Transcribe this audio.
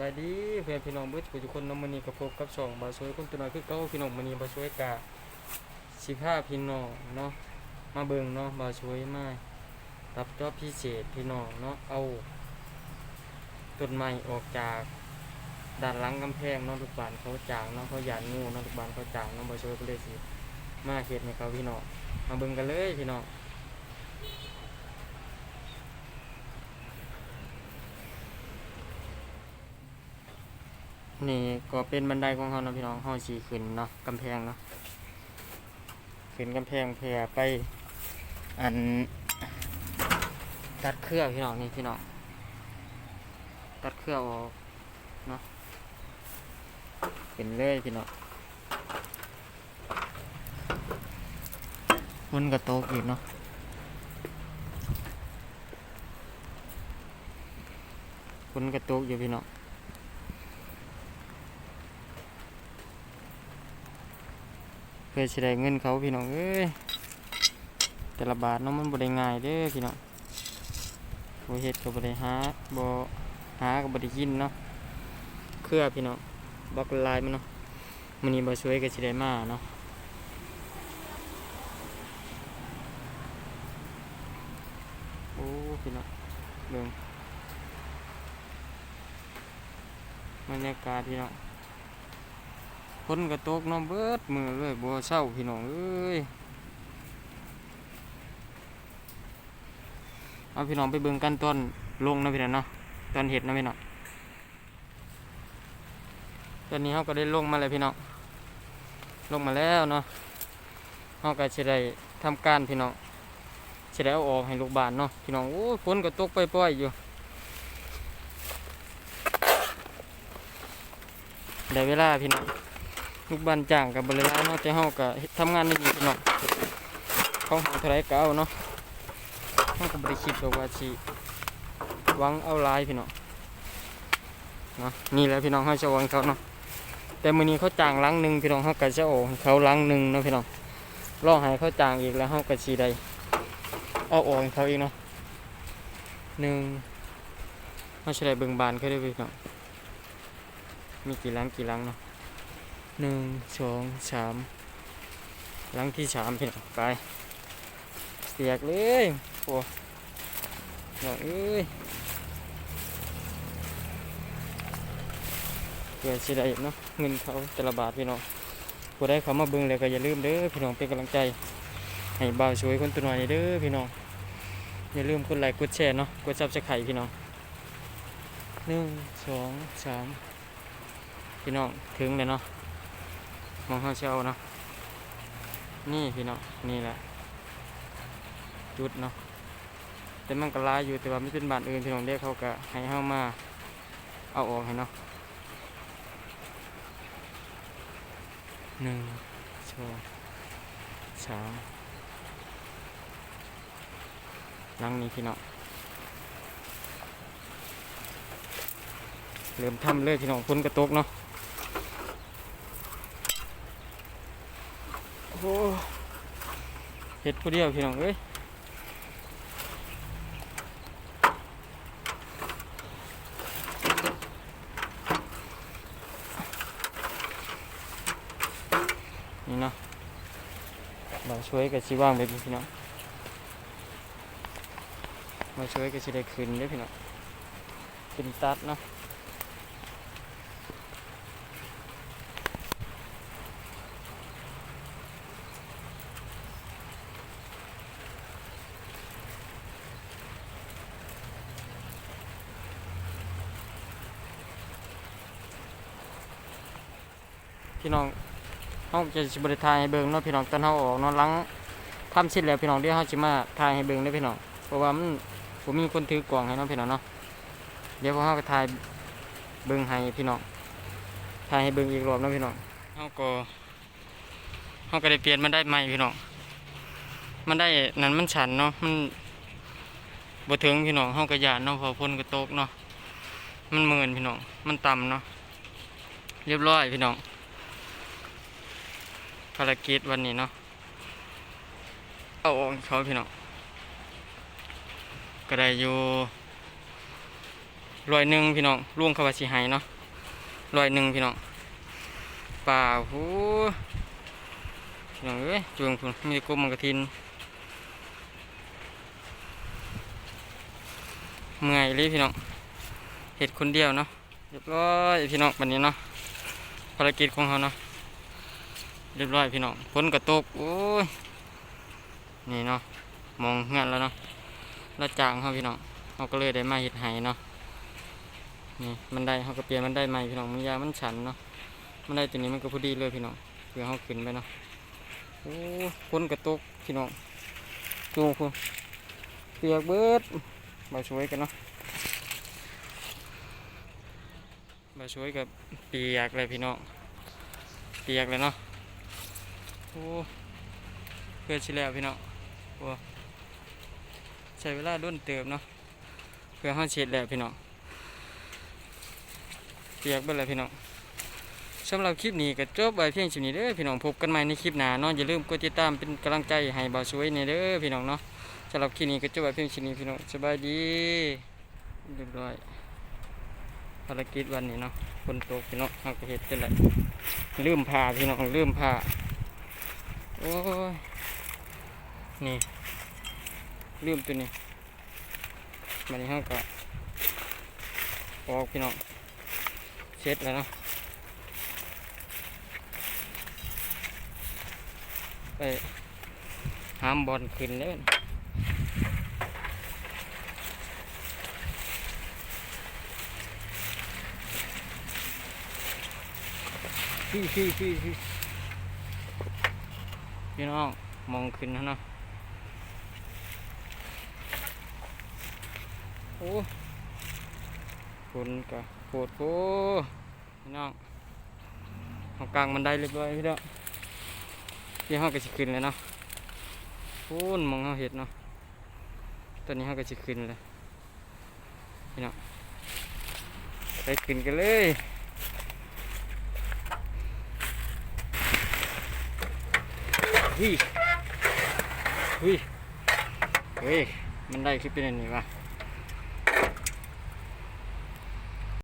บายดีเพื่อนพี่น้องเบิดทุกคนน้ำมันนี้กับพบกับสองบาสวยคนตัวน้อยคือเก้าพี่น้องมันนี้บาสวยกะสิบห้าพี่น้องเนาะมาเบิ่งเนาะบาสวยมารับจอบพิเศษพี่น้องเนาะเอาต้นไม้ออกจากด้านหลังกำแพงเนาะลูกบานเขาจางเนาะเขาหยาดงูเนาะลูกบานเขาจางเนาะบาสวยก็เลยสิมาเฮ็ดให้เขาพี่น้องมาเบิ่งกันเลยพี่น้อง นี่ก็เป็นบันไดของเขานะพี่น้องเขาสีขึ้นเนาะกำแพงเนาะขึ้นกำแพงเพื่อไปอันตัดเครือพี่น้องนี่พี่น้องตัดเครือออกเนาะขึ้นเลยพี่น้องมันกระโตกอีกเนาะคนกระโตกอยู่พี่น้อง พื่อสิได้เงินเขาพี่น้องเอ้ยแต่ละบาทเนาะมันบ่ได้ง่ายเด้อพี่น้องบ่เฮ็ดก็บ่ได้หาบ่หาก็บ่ได้กินเนาะเครือพี่น้องบักลายมันเนาะมื้อนี้บ่ช่วยก็สิได้มาเนาะโอ้พี่น้องเบิ่งบรรยากาศพี่น้อง ฝนก็ตกน้องเบิดมือเลยบัวเศร้าพี่น้องเอ้ยเอาพี่น้องไปเบิ่งกันตอนลงนะพี่น้องเนาะตอนเห็ดนะพี่น้องตอนนี้เขาก็ได้ลงมาเลยพี่น้องลงมาแล้วเนาะเขาก็จะได้ทำการพี่น้องจะได้เอาออกให้ลูกบานเนาะพี่น้องโอ้ยฝนก็ตกไปปล่อยอยู่ได้เวลาพี่น้อง ลูกบ้านจ้างกับบริษัทเนาะแต่เฮาก็ทำงานในนี้พี่น้องเขาหาเท่าไรก็เอาเนาะเฮาก็บ่ได้คิดหรอกว่าสิหวังเอาลายพี่น้องเนาะนี่แหละพี่น้องเฮาจะหวังเขาเนาะแต่มื้อนี้เขาจ้างหลังหนึงพี่น้องเฮาก็จะโอาให้เขาหลังหนึงเนาะพี่น้องรอให้เขาจ้างอีกแล้วเฮาก็สิได้เอาออกเขาอีกเนาะหนึ่งเฮาสิได้เบิ่งบานเขาด้พี่น้องมีกี่หลังกี่หลังเนาะ หนึ่งสองสามหลังที่สามพี่น้องไปเปียกเลยโอ้น้องเอ้ยเพื่อสิได้เนาะเงินเขาแต่ละบาทพี่น้องผู้ได้เขามาเบิ่งแล้วก็อย่าลืมเด้อพี่น้องเป็นกำลังใจ ให้บ่าวสวยคนตัวน้อยเด้อพี่น้องอย่าลืมกดไลค์กดแชร์เนาะกดซับสไครต์พี่น้องหนึ่งสองสามพี่น้องถึงเลยเนาะ มองเขาเช่าเนาะนี่พี่น้องนี่แหละ จุดเนาะแต่มันก็ลายอยู่แต่ว่าไม่เป็นบ้านอื่นพี่น้องเรียกเขาก็ให้เข้ามา เอาออกให้เนาะหนึ่งสองสามหลังนี้พี่น้องเริ่มทำเลยพี่น้องฝนกระตกเนาะ อ้เห็ดผู้เดียวพี่น้องเอ้ยนี่เนาะเราช่วยกับชีว่างไปพี่น้องมาช่วยกับชีได้คืนเด้พี่น้องคืนตัดเนาะ พี่น้องเขาจะสิบริทายให้เบิ่งเนาะพี่น้องตอนเขาออกเนาะหลังทำเสร็จแล้วพี่น้องเดี๋ยวเขาจะมาทายให้เบิ่งเด้อพี่น้องเพราะว่ามันผมมีคนถือกล่องให้เนาะพี่น้องเนาะเดี๋ยวพอเขาก็ทายเบิ่งให้พี่น้องทายให้เบิ่งอีกรอบเนาะพี่น้องเขาก็เขาก็ได้เปลี่ยนมันได้ใหม่พี่น้องมันได้นั่นมันฉันเนาะมันบ่ถึงพี่น้องเขาก็ยานเนาะพอพ่นก็ตกเนาะมันเหมือนพี่น้องมันต่ำเนาะเรียบร้อยพี่น้อง ภารกิจวันนี้เนาะเอาออกเขาพี่น้องก็ได้อยู่ร้อยหนึ่งพี่น้องล่วงเข้าไปสิหายเนาะร้อยหนึ่งพี่น้องป่าโหพี่น้องเอ้ยจวงพุ่นมีแต่กมันกระทินเมื่อยเลยพี่น้องเห็ดคนเดียวเนาะเรียบร้อยพี่น้องวันนี้เนาะภารกิจของเขาเนาะ เรียบร้อยพี่น้องฝนกระตกโอ้ยนี่เนาะมองงานแล้วเนาะแล้วจางเขาพี่น้องเขาก็เลยได้มาเห็ดไหเนาะนี่มันได้เขาก็เปลี่ยนมันได้ใหม่พี่น้องมันยามันฉันเนาะมันได้ตัวนี้มันก็พอดีเลยพี่น้องเพื่อเขาขึ้นไปเนาะโอ้คนกระตกพี่น้องจูงคุณเปียกเบิดมาช่วยกันเนาะมาช่วยกับเปียกเลยพี่น้องเปียกเลยเนาะ โอ้เพื่อชิแล้วพี่น้องโอ้ใช้เวลาด้นเติมเนาะเพื่อเขาเช็ดแล้วพี่น้องเปียกเบิดเลยพี่น้องสำหรับคลิปนี้ก็จบไปเพียงชินี้เด้อพี่น้องพบกันใหม่ในคลิปหน้าเนาะอย่าลืมกดติดตามเป็นกำลังใจให้บ่าวช่วยนี่เด้อพี่น้องเนาะสำหรับคลิปนี้ก็จบไปเพียงชินี้พี่น้องสบายดีเรียบร้อยภารกิจวันนี้เนาะฝนตกพี่น้องเราก็เห็ดเป็นไรลืมผ้าพี่น้องลืมผ้า โอ้ย นี่ลืมตัวนี้วันนี้เราก็ออกพี่น้องเช็ดแล้วเนาะไปหามบอลขึ้นเลยพี่พี่พี่พี่ พี่น้องมองขึ้นนะเนาะโอ้คุณกะโคตรโคพี่น้องเอากลางบันไดเรียบร้อยพี่น้องที่ห้องก็สิขึ้นเลยเนาะพูนมองเขาเห็ดเนาะตอนนี้ห้องก็สิขึ้นเลยพี่น้องไปขึ้นกันเลย เฮ้ยเฮ้ยเฮ้ยมันได้คลิปเป็นอันนี้วะ